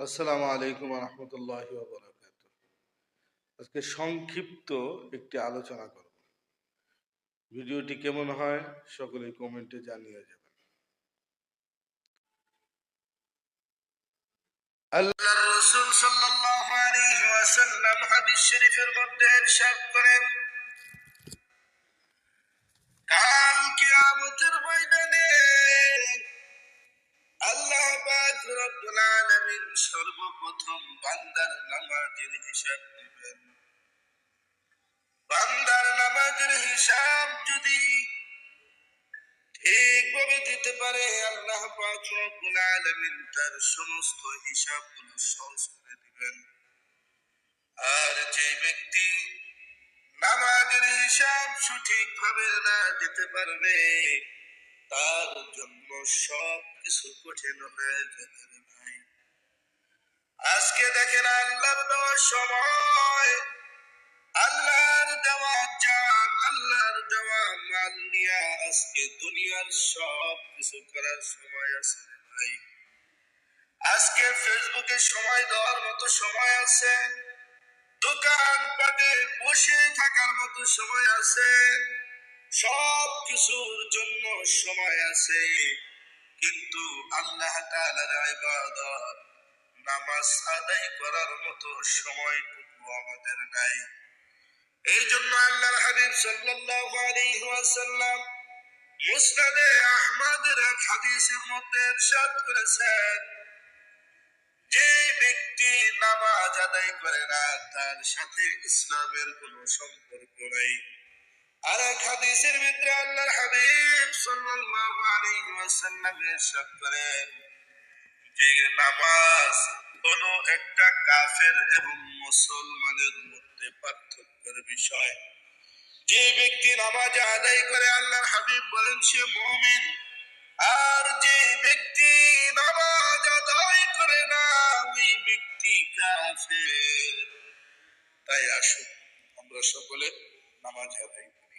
আসসালামু আলাইকুম রহমতুল্লাহ আজকে সংক্ষিপ্ত একটি আলোচনা করব। ভিডিওটি কেমন হয় সকলে কমেন্টে জানিয়ে যাবেন। আল্লাহ রসুল ওয়াসাল্লাম হাদিস শরীফের মধ্যে করেন সর্বপ্রথম বান্দার নামাজের হিসাব নেবেন। বান্দার নামাজের হিসাব যদি ঠিকভাবে দিতে পারে, আল্লাহ পাক রব্বুল আলামিন তার সমস্ত হিসাবগুলো সহজ করে দিবেন। আর যে ব্যক্তি নামাজের হিসাব সঠিকভাবে না দিতে পারবে, তার জন্য সব কিছু কঠিন হয়ে যাবে ভাই। আজকে দেখেন আল্লাহর দেওয়ার সময়। আল্লাহর দেওয়া জান, আল্লাহর দেওয়া মাল নিয়া আজকে দুনিয়ার সব কিছু করার সময় আছে ভাই। আজকে ফেসবুকে সময় দেওয়ার মতো সময় আছে। দোকান পাটে বসে থাকার মতো সময় আছে। সব কিছুর জন্য সময় আছে। কিন্তু আল্লাহ তাআলার ইবাদত নামাজ আদায় করার মতো সময়টুকু আমাদের নাই। এই জন্য আল্লাহর হাবিব সাল্লাল্লাহু আলাইহি ওয়াসাল্লাম আহমদের হাদিসের মধ্যে করেছেন, যে ব্যক্তি নামাজ আদায় করে না, তার সাথে ইসলামের কোনো সম্পর্ক নাই। আর এক হাদিসের ভিতরে আল্লাহর হাবিব সাল্লাল্লাহু আলাইহি ওয়াসাল্লাম করেন নামাজ কোন একটা কাফের এবং মুসলমানের মধ্যে পার্থক্যের বিষয়। যে ব্যক্তি নামাজ আদায় করে আল্লাহর হাবিব বলেন, সে মুমিন। আর যে ব্যক্তি নামাজ আদায় করে না, ওই ব্যক্তি কাফের। তাই আসুন, আমরা সকলে নামাজ আদায় করি।